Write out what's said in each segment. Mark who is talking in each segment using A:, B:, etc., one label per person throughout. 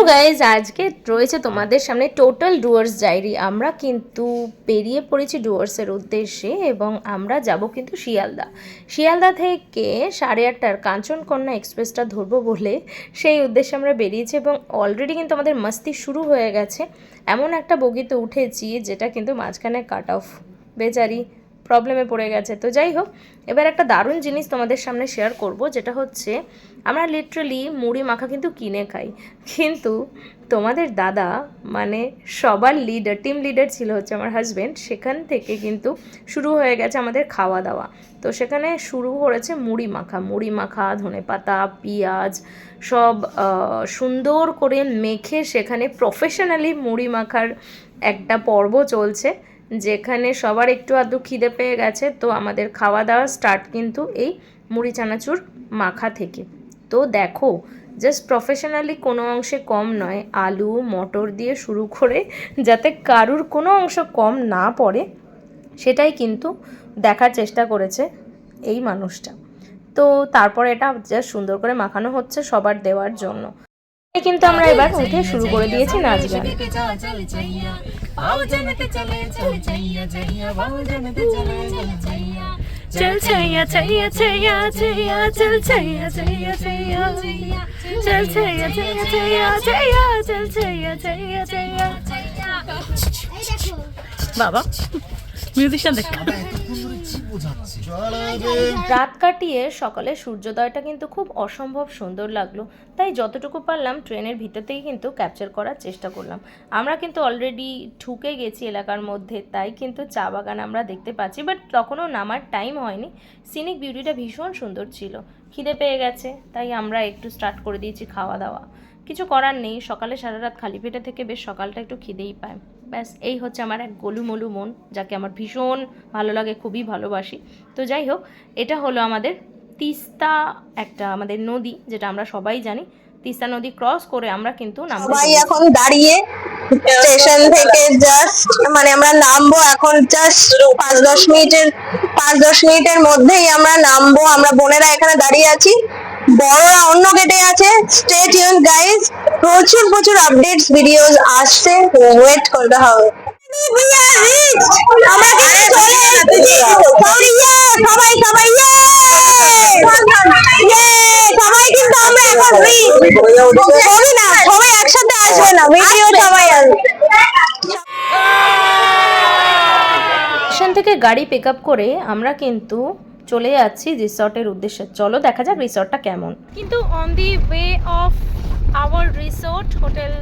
A: তো গাইজ আজকে রয়েছে তোমাদের সামনে টোটাল ডুয়ার্স ডায়েরি আমরা কিন্তু বেরিয়ে পড়েছি ডুয়ার্সের উদ্দেশ্যে এবং আমরা যাব কিন্তু শিয়ালদা। শিয়ালদা থেকে সাড়ে আটটার কাঞ্চনকন্যা এক্সপ্রেসটা ধরবো বলে সেই উদ্দেশ্যে আমরা বেরিয়েছি এবং অলরেডি কিন্তু আমাদের মাস্তি শুরু হয়ে গেছে। এমন একটা বগিতে উঠেছি যেটা কিন্তু মাঝখানে কাট অফ বেচারি প্রবলেমে পড়ে গেছে। তো যাই হোক এবার একটা দারুণ জিনিস তোমাদের সামনে শেয়ার করব যেটা হচ্ছে আমরা লিটারালি মুড়ি মাখা কিন্তু কিনে খাই। কিন্তু তোমাদের দাদা মানে সবার লিডার টিম লিডার ছিল হচ্ছে আমার হাজব্যান্ড সেখান থেকে কিন্তু শুরু হয়ে গেছে আমাদের খাওয়া দাওয়া। তো সেখানে শুরু করেছে মুড়ি মাখা। মুড়ি মাখা, ধনে পাতা, পেঁয়াজ, সব সুন্দর করে মেখে সেখানে প্রফেশনালি মুড়ি মাখার একটা পর্ব চলছে, যেখানে সবার একটু আধটু খিদে পেয়ে গেছে। তো আমাদের খাওয়া দাওয়া স্টার্ট কিন্তু এই মুড়ি চানাচুর মাখা থেকে। তো দেখো জাস্ট প্রফেশনালি কোনো অংশে কম নয়। আলু, মটর দিয়ে শুরু করে যাতে কারুর কোনো অংশ কম না পড়ে, সেটাই কিন্তু দেখার চেষ্টা করেছে এই মানুষটা। তো তারপর এটা জাস্ট সুন্দর করে মাখানো হচ্ছে সবার দেওয়ার জন্য। কিন্তু আমরা এবার উঠে শুরু করে দিয়েছি নাচ গান।
B: Jal chaya chaya chaya chaya jal chaya chaya chaya jal chaya chaya chaya chaya jal chaya chaya chaya বাবা মিউজিশিয়ান দেখ
A: রাত কাটিয়ে সকালে সূর্যোদয়টা কিন্তু খুব অসম্ভব সুন্দর লাগল। তাই যতটুকু পারলাম ট্রেনের ভিতরতেই কিন্তু ক্যাপচার করার চেষ্টা করলাম। আমরা কিন্তু অলরেডি ঢুকে গেছি এলাকার মধ্যে তাই কিন্তু চা বাগান আমরা দেখতে পাচ্ছি বাট তখনও নামার টাইম হয়নি। সিনিক বিউটিটা ভীষণ সুন্দর ছিল। খিদে পেয়ে গেছে তাই আমরা একটু স্টার্ট করে দিয়েছি খাওয়া দাওয়া কিছু করার নেই সকালে সারা রাত খালি পেটে থেকে বেশ সকালটা একটু খিদেই পায়। ব্যাস, এই হচ্ছে আমার এক গোলুমলু মন, যাকে আমার ভীষণ ভালো লাগে, খুবই ভালোবাসি। তো যাই হোক, এটা হলো আমাদের তিস্তা একটা আমাদের নদী, যেটা আমরা সবাই জানি। তিস্তা নদী ক্রস করে আমরা কিন্তু
C: সবাই এখন দাঁড়িয়ে স্টেশন থেকে জাস্ট মানে আমরা নামবো এখন জাস্ট পাঁচ দশ মিনিটের, পাঁচ দশ মিনিটের মধ্যেই আমরা নামবো। আমরা বোনেরা এখানে দাঁড়িয়ে আছি। বড়রা অন্য গেটে আছে। স্টে টিউন গাইস প্রচুর প্রচুর আপডেটস ভিডিওস আসছে। ওয়েট করতে হবে। সবাই একসাথে আসবে না।
A: থেকে গাড়ি পিক করে আমরা কিন্তু চলে যাচ্ছি রিসর্টের উদ্দেশ্যে। চলো দেখা যাক রিসর্টটা কেমন। কিন্তু on the way of our resort hotel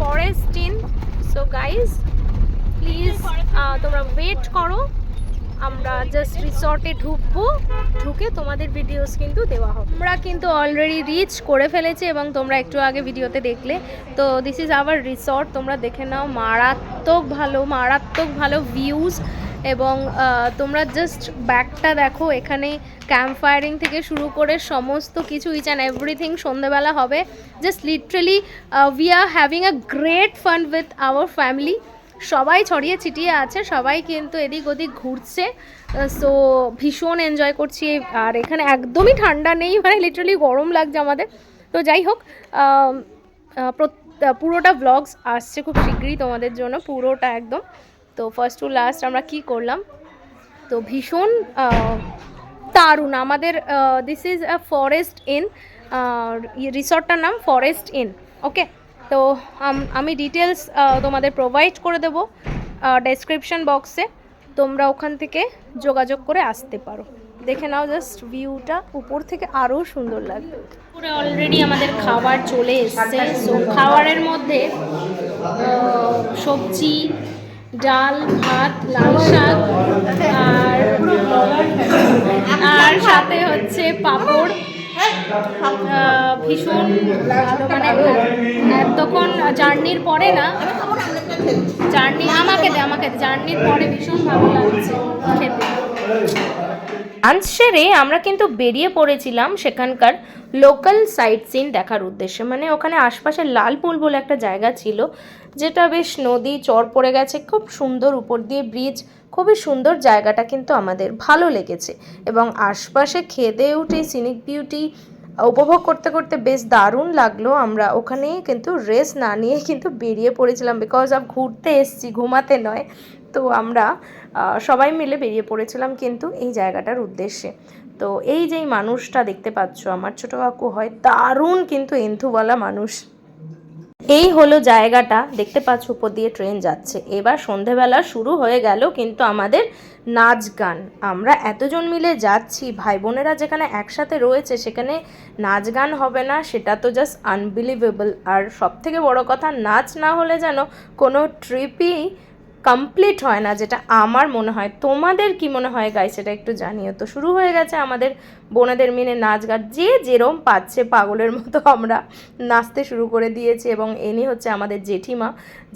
A: forest inn so guys please তোমরা ওয়েট করো। আমরা জাস্ট রিসর্টে ঢুকবো। ঢুকে তোমাদের ভিডিওস কিন্তু দেওয়া হবে। আমরা কিন্তু অলরেডি রিচ করে ফেলেছি এবং তোমরা একটু আগে ভিডিওতে দেখলে। তো দিস ইজ আওয়ার রিসর্ট তোমরা দেখে নাও, মারাত্মক ভালো মারাত্মক ভালো ভিউজ এবং তোমরা জাস্ট ব্যাকটা দেখো, এখানে ক্যাম্প ফায়ারিং থেকে শুরু করে সমস্ত কিছু ইচ অ্যান্ড এভরিথিং সন্ধেবেলা হবে। Just literally we are having a great fun with our family সবাই ছড়িয়ে ছিটিয়ে আছে, সবাই কিন্তু এদিক ওদিক ঘুরছে। সো ভীষণ এনজয় করছি। আর এখানে একদমই ঠান্ডা নেই মানে লিটারালি গরম লাগছে আমাদের। তো যাই হোক পুরোটা ব্লগস আসছে খুব শীঘ্রই তোমাদের জন্য, পুরোটা একদম। তো ফার্স্ট টু লাস্ট আমরা কি করলাম? তো ভীষণ দারুণ। আমাদের this is a forest inn রিসর্টটার নাম ফরেস্ট ইন ওকে তো, আমি ডিটেলস তোমাদের প্রোভাইড করে দেবো ডেসক্রিপশন বক্সে তোমরা ওখান থেকে যোগাযোগ করে আসতে পারো। দেখে নাও জাস্ট ভিউটা উপর থেকে আরও সুন্দর লাগবে। পুরো অলরেডি আমাদের খাবার চলে এসছে। সো খাবারের মধ্যে সবজি ডাল, ভাত লাল শাক আর আর সাথে হচ্ছে পাঁপড়। ভীষণ মানে এতক্ষণ জার্নির পরে না, জার্নি আমাকে দে, আমাকে জার্নির পরে ভীষণ ভালো লাগছে খেতে। লাঞ্চ সেরে আমরা কিন্তু বেরিয়ে পড়েছিলাম সেখানকার লোকাল সাইট সিন দেখার উদ্দেশ্যে। মানে ওখানে আশপাশে লালপুল বলে একটা জায়গা ছিল। যেটা বেশ নদী, চর পড়ে গেছে, খুব সুন্দর উপর দিয়ে ব্রিজ খুবই সুন্দর জায়গাটা কিন্তু আমাদের ভালো লেগেছে। এবং আশপাশে খেদে উঠে সিনিক বিউটি উপভোগ করতে করতে বেশ দারুণ লাগল। আমরা ওখানেই কিন্তু রেস্ট না নিয়ে কিন্তু বেরিয়ে পড়েছিলাম বিকজ অফ ঘুরতে এসছি, ঘুমাতে নয়। তো আমরা সবাই মিলে বেরিয়ে পড়েছিলাম কিন্তু এই জায়গাটার উদ্দেশ্যে। তো এই যেই মানুষটা দেখতে পাচ্ছ, আমার ছোটো কাকু হয়, দারুণ কিন্তু এন্থুওয়ালা মানুষ। এই হলো জায়গাটা। দেখতে পাচ্ছ, উপর দিয়ে ট্রেন যাচ্ছে। এবার সন্ধেবেলা শুরু হয়ে গেল কিন্তু আমাদের নাচ গান। আমরা এতজন মিলে যাচ্ছি ভাই বোনেরা যেখানে একসাথে রয়েছে সেখানে নাচ গান হবে না, সেটা তো জাস্ট আনবিলিভেবল আর সব থেকে বড় কথা, নাচ না হলে যেন কোনো ট্রিপই কমপ্লিট হয় না, যেটা আমার মনে হয়। তোমাদের কি মনে হয় গাই সেটা একটু জানিও তো। শুরু হয়ে গেছে আমাদের বোনেদের মিলে নাচ গান। যে যেরম পাচ্ছে পাগলের মতো আমরা নাচতে শুরু করে দিয়েছি এবং এনি হচ্ছে আমাদের জেঠিমা।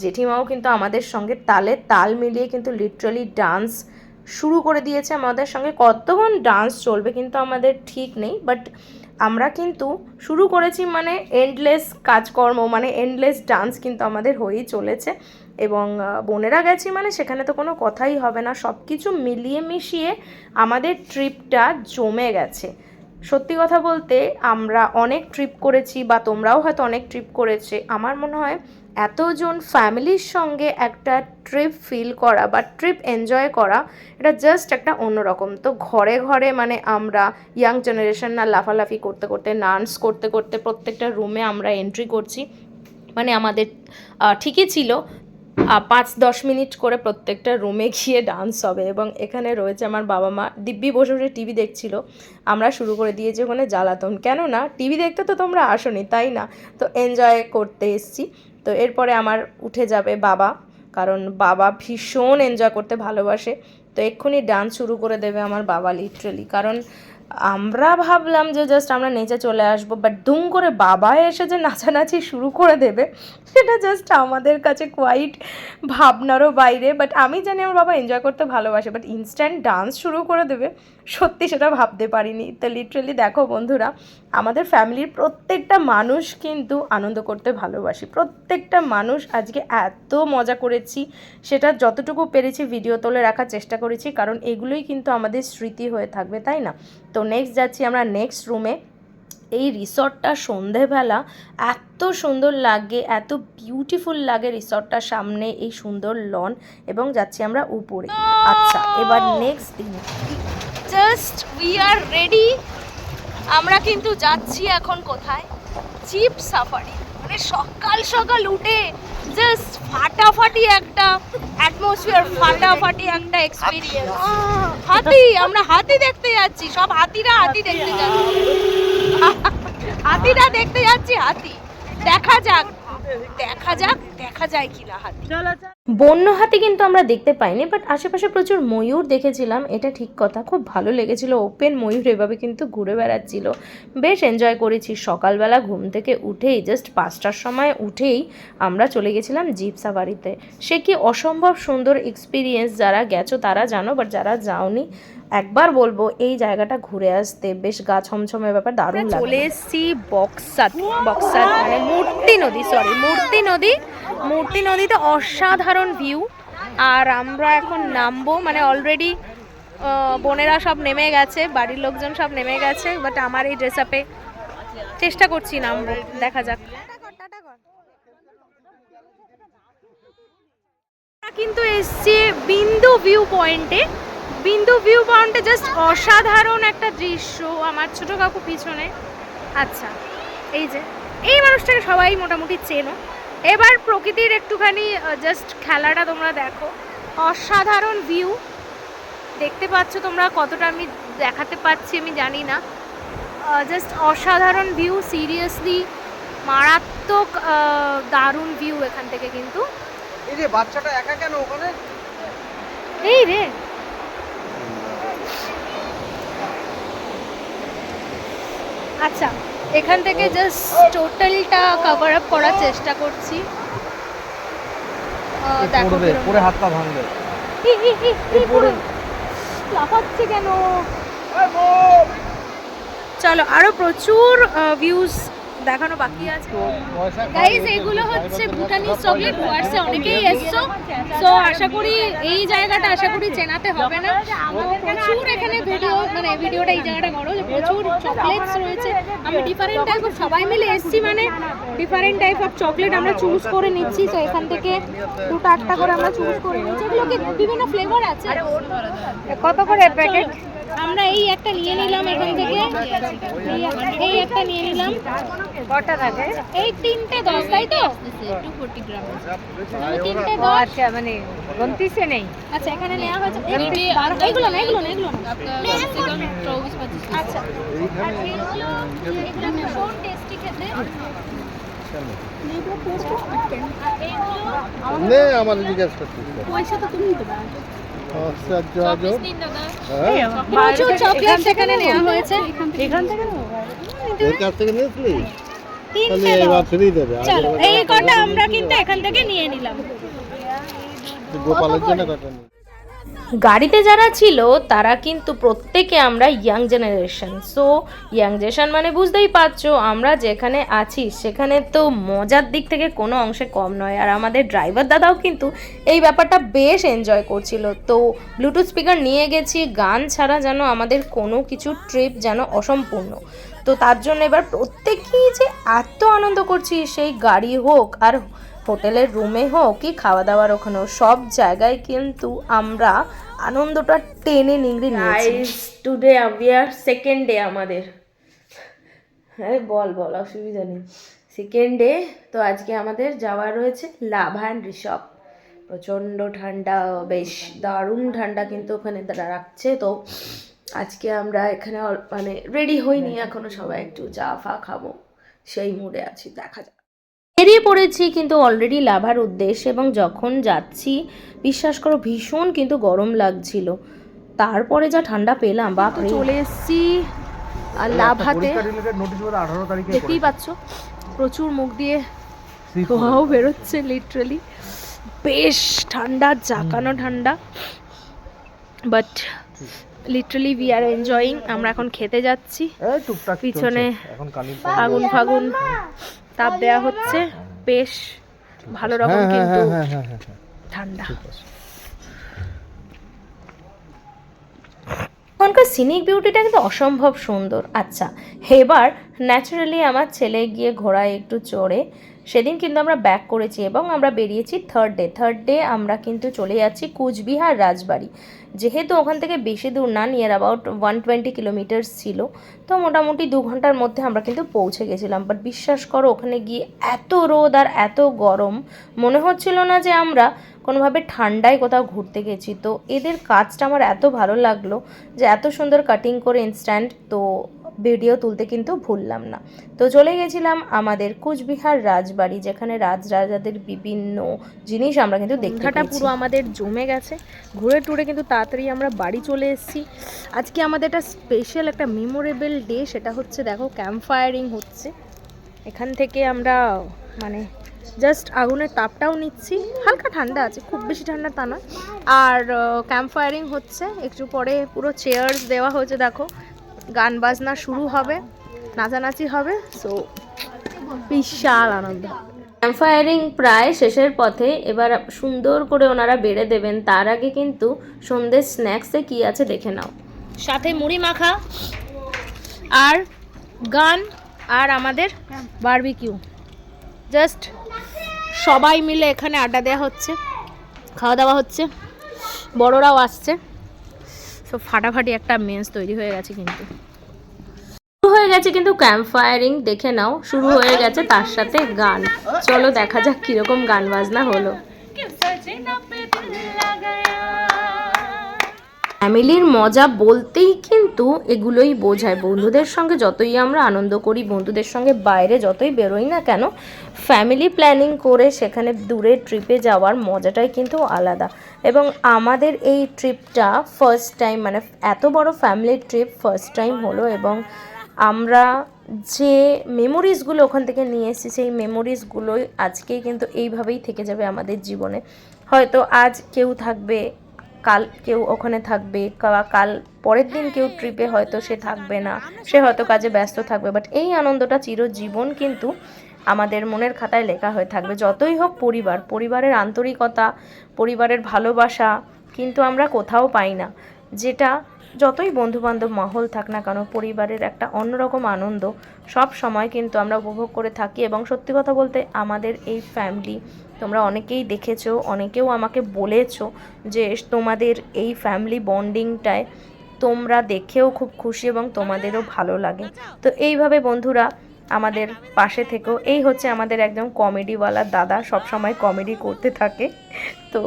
A: জেঠিমাও কিন্তু আমাদের সঙ্গে তালে তাল মিলিয়ে কিন্তু লিটারালি ডান্স শুরু করে দিয়েছে আমাদের সঙ্গে। কতক্ষণ ডান্স চলবে কিন্তু আমাদের ঠিক নেই বাট আমরা কিন্তু শুরু করেছি মানে এন্ডলেস কাজকর্ম মানে এন্ডলেস ডান্স কিন্তু আমাদের হয়েই চলেছে। এবং বোনেরা গেছি মানে সেখানে তো কোনো কথাই হবে না। সব কিছু মিলিয়ে মিশিয়ে আমাদের ট্রিপটা জমে গেছে। সত্যি কথা বলতে আমরা অনেক ট্রিপ করেছি বা তোমরাও হয়তো অনেক ট্রিপ করেছে। আমার মনে হয় এতজন ফ্যামিলির সঙ্গে একটা ট্রিপ ফিল করা বা ট্রিপ এনজয় করা, এটা জাস্ট একটা অন্যরকম। তো ঘরে ঘরে মানে আমরা ইয়াং জেনারেশন না লাফালাফি করতে করতে ডান্স করতে করতে প্রত্যেকটা রুমে আমরা এন্ট্রি করছি। মানে আমাদের ঠিকই ছিল পাঁচ দশ মিনিট করে প্রত্যেকটা রুমে গিয়ে ডান্স হবে এবং এখানে রয়েছে আমার বাবা মা। দিব্যি বসে বসে টিভি দেখছিল। আমরা শুরু করে দিয়েছি ওখানে জ্বালাতন। কেন না টিভি দেখতে তো তোমরা আসোনি, তাই না? তো এনজয় করতে এসছি। তো এরপরে আমার উঠে যাবে বাবা, কারণ বাবা ভীষণ এনজয় করতে ভালোবাসে। তো এক্ষুনি ডান্স শুরু করে দেবে আমার বাবা লিটারেলি কারণ আমরা ভাবলাম যে জাস্ট আমরা নেচে চলে আসব বাট দুম করে বাবা এসে যে নাচানাচি শুরু করে দেবে, সেটা জাস্ট আমাদের কাছে কোয়াইট ভাবনারও বাইরে। বাট আমি জানি আমার বাবা এনজয় করতে ভালোবাসে বাট ইনস্ট্যান্ট ডান্স শুরু করে দেবে সত্যি সেটা ভাবতে পারিনি। তো লিটারেলি দেখো বন্ধুরা, আমাদের ফ্যামিলির প্রত্যেকটা মানুষ কিন্তু আনন্দ করতে ভালোবাসি। প্রত্যেকটা মানুষ আজকে এত মজা করেছি, সেটা যতটুকু পেরেছি ভিডিও তুলে রাখার চেষ্টা করেছি, কারণ এগুলোই কিন্তু আমাদের স্মৃতি হয়ে থাকবে, তাই না? তো নেক্সট যাচ্ছি আমরা নেক্সট রুমে এই রিসর্টটা সন্ধেবেলা এত সুন্দর লাগে, এত বিউটিফুল লাগে রিসর্টটার সামনে, এই সুন্দর লন এবং যাচ্ছি আমরা উপরে। আচ্ছা এবার নেক্সট দিন।
B: জাস্ট উই আর রেডি আমরা কিন্তু যাচ্ছি এখন কোথায়? জিপ সাফারি মানে সকাল সকাল উঠে জাস্ট ফাটাফাটি একটা অ্যাটমসফিয়ার ফাটাফাটি একটা এক্সপিরিয়েন্স হাতি, আমরা হাতি দেখতে যাচ্ছি। সব হাতিরা হাতি দেখতে যাচ্ছি। হাতিরা দেখতে যাচ্ছি হাতি। দেখা যাক। দেখা যাক, দেখা যায়
A: বন্য হাতি কিন্তু আমরা দেখতে পাইনি বাট আশেপাশে প্রচুর ময়ূর দেখেছিলাম, এটা ঠিক কথা। খুব ভালো লেগেছিল ওপেন ময়ূর এভাবে কিন্তু ঘুরে বেড়াচ্ছিল। বেশ এনজয় করেছি, সকালবেলা ঘুম থেকে উঠেই জাস্ট পাঁচটার সময় উঠেই আমরা চলে গেছিলাম জিপ সাফারিতে। সে কি অসম্ভব সুন্দর এক্সপিরিয়েন্স যারা গেছো তারা জানো বাট যারা যাওনি একবার বলব এই জায়গাটা ঘুরে আসতে বেশ গা ছমছমের ব্যাপার দারুণ লাগে চলে এসেছি বক্সাত বক্সাত মানে মূর্তি নদী সরি মূর্তি নদী। মূর্তি নদীতে অসাধারণ ভিউ আর আমরা এখন নামবো মানে অলরেডি বোনেরা সব নেমে গেছে বাড়ির লোকজন সব নেমে গেছে বাট আমার এই ড্রেস আপে চেষ্টা করছি নামবো দেখা যাক। কিন্তু এসছি বিন্দু ভিউ পয়েন্টে বিন্দু ভিউ পয়েন্টে জাস্ট অসাধারণ একটা দৃশ্য আমার ছোট কাকু পিছনে। আচ্ছা এই যে এই মানুষটাকে সবাই মোটামুটি চেনো। এবার প্রকৃতির একটুখানি জাস্ট খেলাটা তোমরা দেখো। অসাধারণ ভিউ দেখতে পাচ্ছ তোমরা কতটা আমি দেখাতে পাচ্ছি আমি জানি না। জাস্ট অসাধারণ ভিউ সিরিয়াসলি মারাত্মক দারুণ ভিউ এখান থেকে কিন্তু।
D: এই রে বাচ্চাটা একা কেন ওখানে?
A: এই রে আচ্ছা এখান থেকে জাস্ট টোটালটা কভার আপ করার চেষ্টা করছি। দেখো
D: পড়বে হাত পা ভাঙবে।
A: পুরো লাফাচ্ছে কেন? চলো আরও প্রচুর ভিউজ
B: দেখানো বাকি আছে। গাইজ এগুলো হচ্ছে ভুটানিজ চকলেট ডুয়ার্সে অনেকেই এসছো। সো আশা করি এই জায়গাটা আশা করি চেনাতে হবে না। ভিডিও এই ভিডিওটা এই জায়গাটা বড় যে প্রচুর চকলেটস রয়েছে। আমি ডিফারেন্ট টাইপ অফ সবাই মিলে এসছি মানে ডিফারেন্ট টাইপ অফ চকলেট আমরা চুজ করে নিচ্ছি। তো এখান থেকে দুটো আটটা করে আমরা চুজ করে নিচ্ছি। এগুলোকে বিভিন্ন ফ্লেভার আছে। কত করে প্যাকেট আমরা এই একটা নিয়ে নিলাম এখান থেকে। এই একটা নিয়ে নিলাম।
A: কটা থাকে
B: এই তিনটে দশ তাই তো? তিনটে দশ।
A: আচ্ছা মানে গন্তিসে নেই।
B: আচ্ছা এখানে নেওয়া হয়েছে। এইগুলো না এগুলো না এগুলো আচ্ছা। টেস্টি খেতে
E: নে আমার জিজ্ঞেস
B: পয়সা তো তুমি
E: দেবে।
B: এই কটা আমরা কিন্তু এখান থেকে নিয়ে নিলাম।
E: গোপালের জন্য কটা
A: গাড়িতে যারা ছিল, তারা কিন্তু প্রত্যেকে আমরা young generation so young generation মানে বুঝতেই পারছ, আমরা যেখানে আছি, সেখানে তো মজার দিক থেকে কোনো অংশে কম নয়। আর আমাদের ড্রাইভার দাদাও কিন্তু এই ব্যাপারটা বেশ এনজয় করছিল। তো ব্লুটুথ স্পিকার নিয়ে গেছি, গান ছাড়া যেন আমাদের কোনো কিছু ট্রিপ যেন অসম্পূর্ণ। তো তার জন্য এবার প্রত্যেকেই যে এত আনন্দ করছি, সেই গাড়ি হোক আর হোটেলের রুমে হোক কি খাওয়া দাওয়ার ওখানেও সব জায়গায় কিন্তু আমরা আনন্দটা টেনে নিংড়ে নিয়েছি। Today we are second day আমাদের। হ্যাঁ বল বল, অসুবিধা নেই। সেকেন্ড ডে তো আজকে আমাদের যাওয়া রয়েছে লাভা অ্যান্ড ঋষভ প্রচণ্ড ঠান্ডা, বেশ দারুণ ঠান্ডা কিন্তু ওখানে রাখছে। তো আজকে আমরা এখানে মানে রেডি হইনি, এখনও সবাই একটু চা ফা খাব। সেই মুডে আছি, দেখা যাক। বেরিয়ে পড়েছি কিন্তু অলরেডি লাভার উদ্দেশ্যে এবং যখন যাচ্ছি বিশ্বাস করো ভীষণ কিন্তু গরম লাগছিল। তারপরে যা ঠান্ডা পেলাম বা চলে এসেছি আর লাভাতে
B: দেখতেই পাচ্ছ প্রচুর মুখ দিয়ে ধোঁয়াও বেরোচ্ছে লিটারালি বেশ ঠান্ডা জাকানো ঠান্ডা। But literally we are enjoying আমরা এখন খেতে যাচ্ছি।
D: টুকটাক
B: পিছনে। আগুন ফাগুন। তাপ দেয়া হচ্ছে। বেশ ভালো রকম
E: হ্যাঁ হ্যাঁ
B: কিন্তু
E: হ্যাঁ
B: ঠান্ডা।
A: ওখানকার সিনিক বিউটিটা কিন্তু অসম্ভব সুন্দর। আচ্ছা এবার ন্যাচারালি আমার ছেলে গিয়ে ঘোড়ায় একটু চড়ে। সেদিন কিন্তু আমরা ব্যাক করেছি এবং আমরা বেরিয়েছি থার্ড ডে থার্ড ডে আমরা কিন্তু চলে যাচ্ছি কুচবিহার রাজবাড়ি। যেহেতু ওখান থেকে বেশি দূর না near about one twenty kilometres ছিল। তো মোটামুটি দু ঘণ্টার মধ্যে আমরা কিন্তু পৌঁছে গেছিলাম। বাট বিশ্বাস করো, ওখানে গিয়ে এত রোদ আর এত গরম, মনে হচ্ছিল না যে আমরা কোনোভাবে ঠান্ডায় কোথাও ঘুরতে গেছি। তো এদের কাজটা আমার এত ভালো লাগল যে এত সুন্দর কাটিং করে ইনস্ট্যান্ট তো ভিডিও তুলতে কিন্তু ভুললাম না। তো চলে গেছিলাম আমাদের কুচবিহার রাজবাড়ি যেখানে রাজরাজাদের বিভিন্ন জিনিস আমরা কিন্তু দেখাটা
B: পুরো আমাদের জমে গেছে। ঘুরে টুরে কিন্তু তাড়াতাড়ি আমরা বাড়ি চলে এসেছি। আজকে আমাদের একটা স্পেশাল একটা মেমোরেবল ডে সেটা হচ্ছে দেখো ক্যাম্প ফায়ারিং হচ্ছে। এখান থেকে আমরা মানে জাস্ট আগুনের তাপটাও নিচ্ছি। হালকা ঠান্ডা আছে খুব বেশি ঠান্ডা তা নয়। আর ক্যাম্প ফায়ারিং হচ্ছে একটু পরে পুরো চেয়ার্স দেওয়া হয়েছে দেখো। গান বাজনা শুরু হবে নাচানাচি হবে সো বিশাল আনন্দ।
A: ক্যাম্প ফায়ারিং প্রায় শেষের পথে এবার সুন্দর করে ওনারা বেড়ে দেবেন তার আগে কিন্তু সন্ধ্যের স্ন্যাক্সে কি আছে দেখে নাও।
B: সাথে মুড়ি মাখা আর গান আর আমাদের বারবিকিউ জাস্ট সবাই মিলে এখানে আড্ডা দেওয়া হচ্ছে, খাওয়া দাওয়া হচ্ছে, বড়রাও আসছে। সব ফাটাফাটি একটা মেন্স তৈরি হয়ে গেছে কিন্তু।
A: শুরু হয়ে গেছে কিন্তু ক্যাম্প ফায়ারিং দেখে নাও, শুরু হয়ে গেছে তার সাথে গান। চলো দেখা যাক কীরকম গান বাজনা হলো। ফ্যামিলির মজা বলতেই কিন্তু এগুলোই বোঝায়। বন্ধুদের সঙ্গে যতই আমরা আনন্দ করি, বন্ধুদের সঙ্গে বাইরে যতই বেরোই না কেন, ফ্যামিলি প্ল্যানিং করে সেখানে দূরে ট্রিপে যাওয়ার মজাটাই কিন্তু আলাদা। এবং আমাদের এই ট্রিপটা ফার্স্ট টাইম মানে এত বড় ফ্যামিলি ট্রিপ ফার্স্ট টাইম হলো এবং আমরা যে মেমোরিজগুলো ওখান থেকে নিয়ে এসেছি, সেই মেমোরিজগুলোই আজকেই কিন্তু এইভাবেই থেকে যাবে আমাদের জীবনে। হয়তো আজ কেউ থাকবে কাল কেউ ওখানে থাকবে, কা- কাল পরের দিন কেউ ট্রিপে হয়তো সে থাকবে না। সে হয়তো কাজে ব্যস্ত থাকবে বাট এই আনন্দটা চিরজীবন কিন্তু আমাদের মনের খাতায় লেখা হয়ে থাকবে। যতই হোক পরিবার, পরিবারের আন্তরিকতা, পরিবারের ভালোবাসা কিন্তু আমরা কোথাও পাই না। যেটা যতই বন্ধুবান্ধব মহল থাক না কেন, পরিবারের একটা অন্যরকম আনন্দ সব সময় কিন্তু আমরা উপভোগ করে থাকি এবং সত্যি কথা বলতে আমাদের এই ফ্যামিলি অনেকেই দেখেছ, অনেকেও আমাকে বলেছ যে তোমাদের এই ফ্যামিলি বন্ডিংটায় তোমরা দেখেও খুব খুশি এবং তোমাদেরও ভালো লাগে। তো এইভাবে বন্ধুরা আমাদের পাশে থেকেও এই হচ্ছে আমাদের একদম কমেডিওয়ালা দাদা সব সময় কমেডি করতে থাকে। তো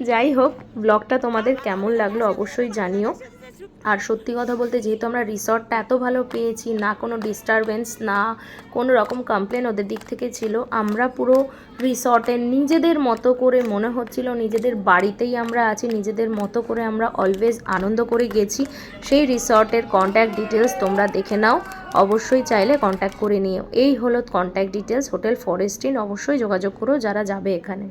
A: যাই হোক ব্লগটা তোমাদের কেমন লাগল অবশ্যই জানিও। আর সত্যি কথা বলতে যেহেতু আমরা রিসর্টটা এত ভালো পেয়েছি, না কোনো ডিস্টারবেন্স না কোনো রকম কমপ্লেন ওদের দিক থেকে ছিল, আমরা পুরো রিসর্টের নিজেদের মতো করে মনে হচ্ছিল, নিজেদের বাড়িতেই আমরা আছি, নিজেদের মতো করে আমরা অলওয়েজ আনন্দ করে গেছি। সেই রিসর্টের কন্ট্যাক্ট ডিটেলস তোমরা দেখে নাও, অবশ্যই চাইলে কন্ট্যাক্ট করে নিও। এই হলো কন্ট্যাক্ট ডিটেলস হোটেল ফরেস্টিন, অবশ্যই যোগাযোগ করো যারা যাবে এখানে।